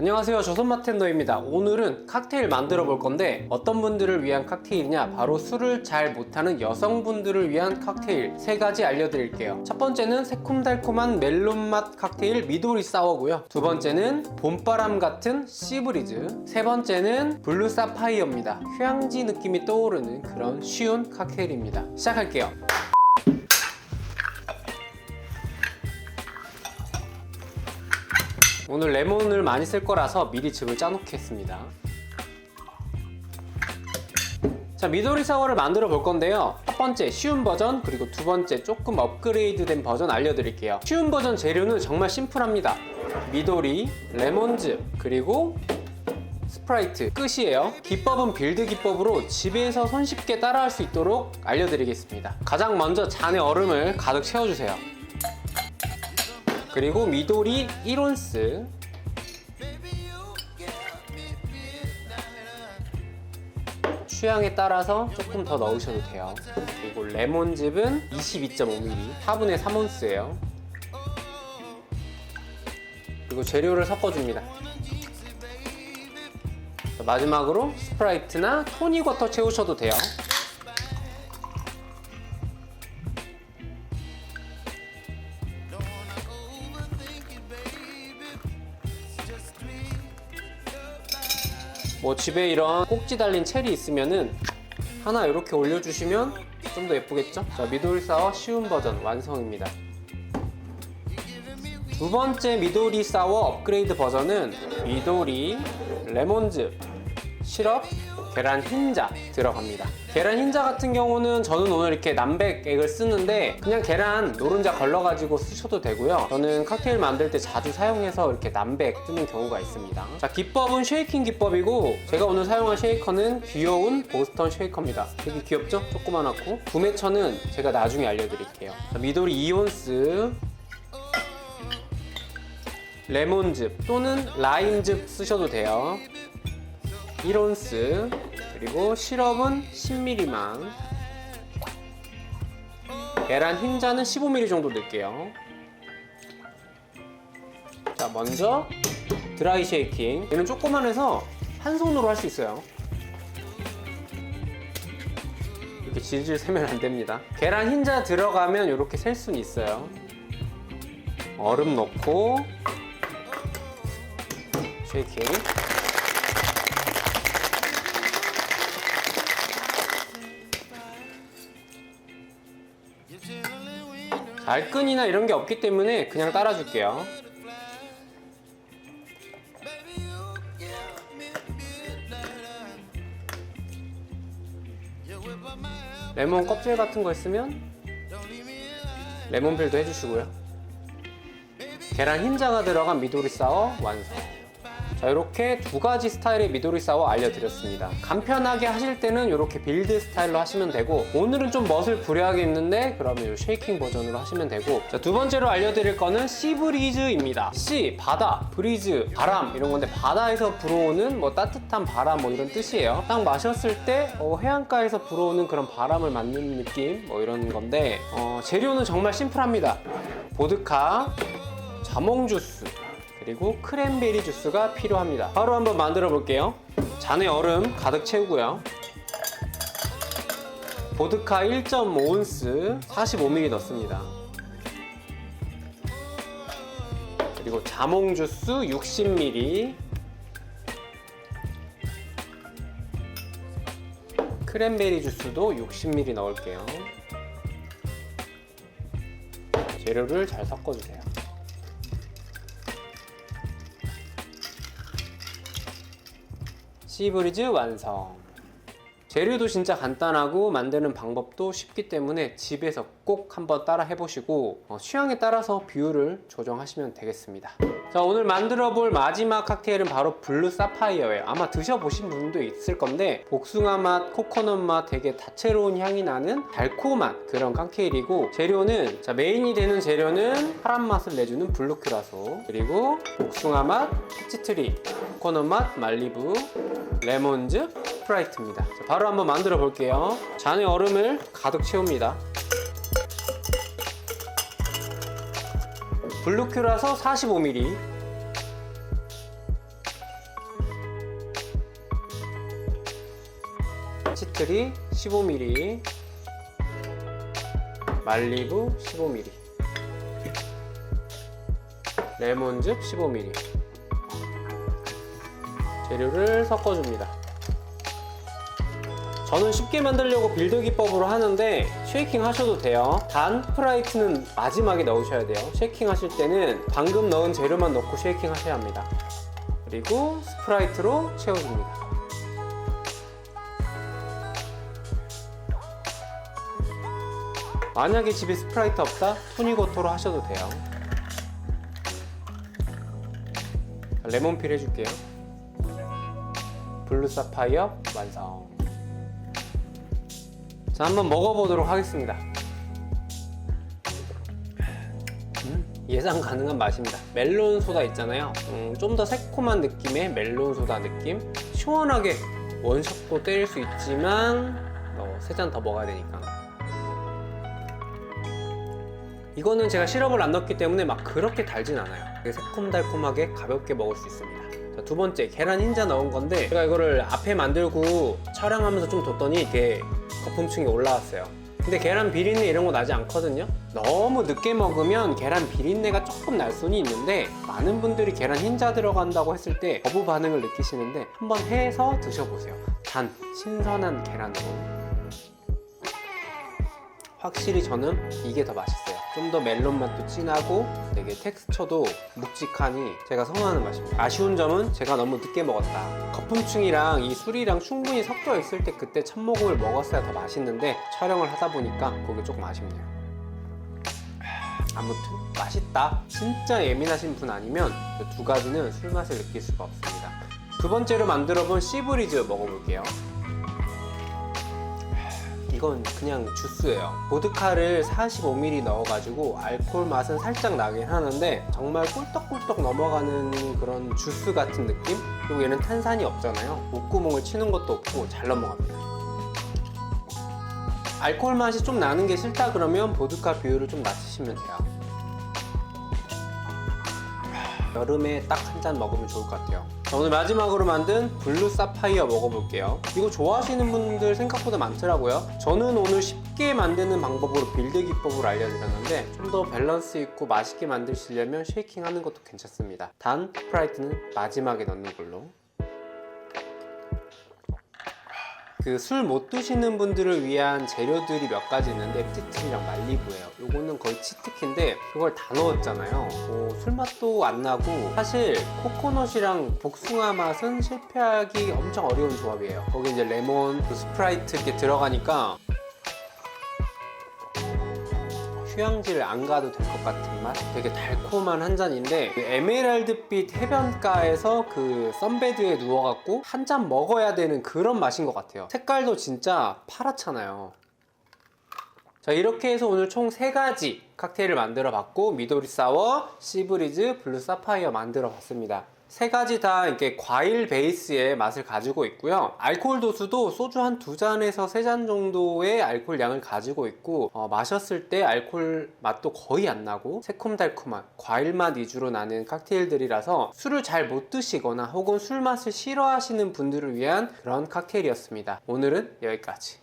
안녕하세요. 조선마텐더입니다. 오늘은 칵테일 만들어 볼 건데 어떤 분들을 위한 칵테일이냐? 바로 술을 잘 못하는 여성분들을 위한 칵테일 세 가지 알려드릴게요. 첫 번째는 새콤달콤한 멜론 맛 칵테일 미도리 사워고요. 두 번째는 봄바람 같은 시브리즈. 세 번째는 블루 사파이어입니다. 휴양지 느낌이 떠오르는 그런 쉬운 칵테일입니다. 시작할게요 오늘 레몬을 많이 쓸 거라서 미리 즙을 짜놓겠습니다. 자, 미도리 사워를 만들어 볼 건데요. 첫 번째 쉬운 버전, 그리고 두 번째 조금 업그레이드 된 버전 알려드릴게요. 쉬운 버전 재료는 정말 심플합니다. 미도리, 레몬즙, 그리고 스프라이트 끝이에요. 기법은 빌드 기법으로 집에서 손쉽게 따라할 수 있도록 알려드리겠습니다. 가장 먼저 잔에 얼음을 가득 채워주세요. 그리고 미도리 1온스. 취향에 따라서 조금 더 넣으셔도 돼요. 그리고 레몬즙은 22.5ml 4분의 3온스예요. 그리고 재료를 섞어줍니다. 자, 마지막으로 스프라이트나 토닉워터 채우셔도 돼요 뭐 집에 이런 꼭지 달린 체리 있으면은 하나 이렇게 올려주시면 좀 더 예쁘겠죠? 자, 미도리 사워 쉬운 버전 완성입니다. 두 번째 미도리 사워 업그레이드 버전은 미도리, 레몬즙, 시럽, 계란 흰자 들어갑니다. 계란 흰자 같은 경우는 저는 오늘 이렇게 남백액을 쓰는데 그냥 계란 노른자 걸러가지고 쓰셔도 되고요. 저는 칵테일 만들 때 자주 사용해서 이렇게 남백 쓰는 경우가 있습니다. 자, 기법은 쉐이킹 기법이고 제가 오늘 사용한 쉐이커는 귀여운 보스턴 쉐이커입니다. 되게 귀엽죠? 조그만하고 구매처는 제가 나중에 알려드릴게요. 자, 미도리 2온스 레몬즙 또는 라임즙 쓰셔도 돼요. 1온스 그리고 시럽은 10ml만 계란 흰자는 15ml 정도 넣을게요. 자 먼저 드라이 쉐이킹. 얘는 조그만 해서 한 손으로 할 수 있어요. 이렇게 질질 세면 안 됩니다. 계란 흰자 들어가면 이렇게 셀 수는 있어요. 얼음 넣고 쉐이킹 알끈이나 이런 게 없기 때문에 그냥 따라줄게요. 레몬 껍질 같은 거 있으면 레몬필도 해주시고요. 계란 흰자가 들어간 미도리 사워 완성. 자 이렇게 두 가지 스타일의 미도리 사워 알려드렸습니다. 간편하게 하실 때는 이렇게 빌드 스타일로 하시면 되고 오늘은 좀 멋을 부려야겠는데 그러면 이 쉐이킹 버전으로 하시면 되고. 자 두 번째로 알려드릴 거는 시 브리즈입니다. 시 바다 브리즈 바람 이런 건데 바다에서 불어오는 뭐 따뜻한 바람 뭐 이런 뜻이에요. 딱 마셨을 때 어, 해안가에서 불어오는 그런 바람을 맞는 느낌 뭐 이런 건데 어, 재료는 정말 심플합니다. 보드카 자몽 주스 그리고 크랜베리 주스가 필요합니다. 바로 한번 만들어 볼게요. 잔에 얼음 가득 채우고요. 보드카 1.5온스 45ml 넣습니다. 그리고 자몽 주스 60ml 크랜베리 주스도 60ml 넣을게요. 재료를 잘 섞어주세요. 시브리즈 완성. 재료도 진짜 간단하고 만드는 방법도 쉽기 때문에 집에서 꼭 한번 따라 해보시고 어, 취향에 따라서 비율을 조정하시면 되겠습니다. 자 오늘 만들어 볼 마지막 칵테일은 바로 블루 사파이어예요. 아마 드셔보신 분도 있을 건데 복숭아 맛, 코코넛 맛 되게 다채로운 향이 나는 달콤한 그런 칵테일이고 재료는 자 메인이 되는 재료는 파란 맛을 내주는 블루 큐라소 그리고 복숭아 맛, 피치트리, 코코넛 맛, 말리부, 레몬즙, 스프라이트입니다. 자, 바로 한번 만들어 볼게요. 잔에 얼음을 가득 채웁니다. 블루큐라서 45ml 치트리 15ml 말리부 15ml 레몬즙 15ml 재료를 섞어줍니다 저는 쉽게 만들려고 빌드 기법으로 하는데 쉐이킹 하셔도 돼요. 단 스프라이트는 마지막에 넣으셔야 돼요. 쉐이킹 하실 때는 방금 넣은 재료만 넣고 쉐이킹 하셔야 합니다. 그리고 스프라이트로 채워줍니다. 만약에 집에 스프라이트 없다? 토니거토로 하셔도 돼요. 레몬필 해줄게요. 블루 사파이어 완성. 자, 한번 먹어보도록 하겠습니다. 음, 예상 가능한 맛입니다. 멜론 소다 있잖아요. 음, 좀 더 새콤한 느낌의 멜론 소다 느낌. 시원하게 원샷도 때릴 수 있지만 어, 세잔 더 먹어야 되니까. 이거는 제가 시럽을 안 넣기 때문에 막 그렇게 달진 않아요. 새콤달콤하게 가볍게 먹을 수 있습니다. 자, 두 번째 계란 흰자 넣은 건데 제가 이거를 앞에 만들고 촬영하면서 좀 뒀더니 이게 거품층이 올라왔어요. 근데 계란 비린내 이런 거 나지 않거든요. 너무 늦게 먹으면 계란 비린내가 조금 날 수는 있는데 많은 분들이 계란 흰자 들어간다고 했을 때 거부 반응을 느끼시는데 한번 해서 드셔보세요. 단 신선한 계란으로 확실히 저는 이게 더 맛있어요. 좀 더 멜론 맛도 진하고 되게 텍스처도 묵직하니 제가 선호하는 맛입니다. 아쉬운 점은 제가 너무 늦게 먹었다. 거품충이랑 이 술이랑 충분히 섞여 있을 때 그때 첫 모금을 먹었어야 더 맛있는데 촬영을 하다 보니까 그게 조금 아쉽네요. 아무튼 맛있다. 진짜 예민하신 분 아니면 이두 가지는 술 맛을 느낄 수가 없습니다. 두 번째로 만들어본 씨브리즈 먹어볼게요. 이건 그냥 주스예요. 보드카를 45ml 넣어가지고 알코올 맛은 살짝 나긴 하는데 정말 꿀떡꿀떡 넘어가는 그런 주스 같은 느낌? 그리고 얘는 탄산이 없잖아요. 목구멍을 치는 것도 없고 잘 넘어갑니다. 알코올 맛이 좀 나는 게 싫다 그러면 보드카 비율을 좀 낮추시면 돼요. 여름에 딱 한 잔 먹으면 좋을 것 같아요. 자, 오늘 마지막으로 만든 블루 사파이어 먹어볼게요. 이거 좋아하시는 분들 생각보다 많더라고요. 저는 오늘 쉽게 만드는 방법으로 빌드 기법을 알려드렸는데 좀 더 밸런스 있고 맛있게 만드시려면 쉐이킹 하는 것도 괜찮습니다. 단 스프라이트는 마지막에 넣는 걸로. 그 술 못 드시는 분들을 위한 재료들이 몇 가지 있는데 푸티트리랑 말리부예요. 요거는 거의 치트키인데 그걸 다 넣었잖아요. 뭐 술 맛도 안 나고 사실 코코넛이랑 복숭아 맛은 실패하기 엄청 어려운 조합이에요. 거기 이제 레몬, 그 스프라이트 이렇게 들어가니까 휴양지를 안 가도 될 것 같은 맛? 되게 달콤한 한 잔인데 그 에메랄드빛 해변가에서 그 썬베드에 누워갖고 한 잔 먹어야 되는 그런 맛인 것 같아요. 색깔도 진짜 파랗잖아요. 자 이렇게 해서 오늘 총 3가지 칵테일을 만들어 봤고 미도리 사워, 시브리즈, 블루 사파이어 만들어 봤습니다 세 가지 다 이렇게 과일 베이스의 맛을 가지고 있고요. 알코올 도수도 소주 한 두 잔에서 세 잔 정도의 알코올 양을 가지고 있고 어, 마셨을 때 알코올 맛도 거의 안 나고 새콤달콤한 과일 맛 위주로 나는 칵테일들이라서 술을 잘 못 드시거나 혹은 술 맛을 싫어하시는 분들을 위한 그런 칵테일이었습니다. 오늘은 여기까지.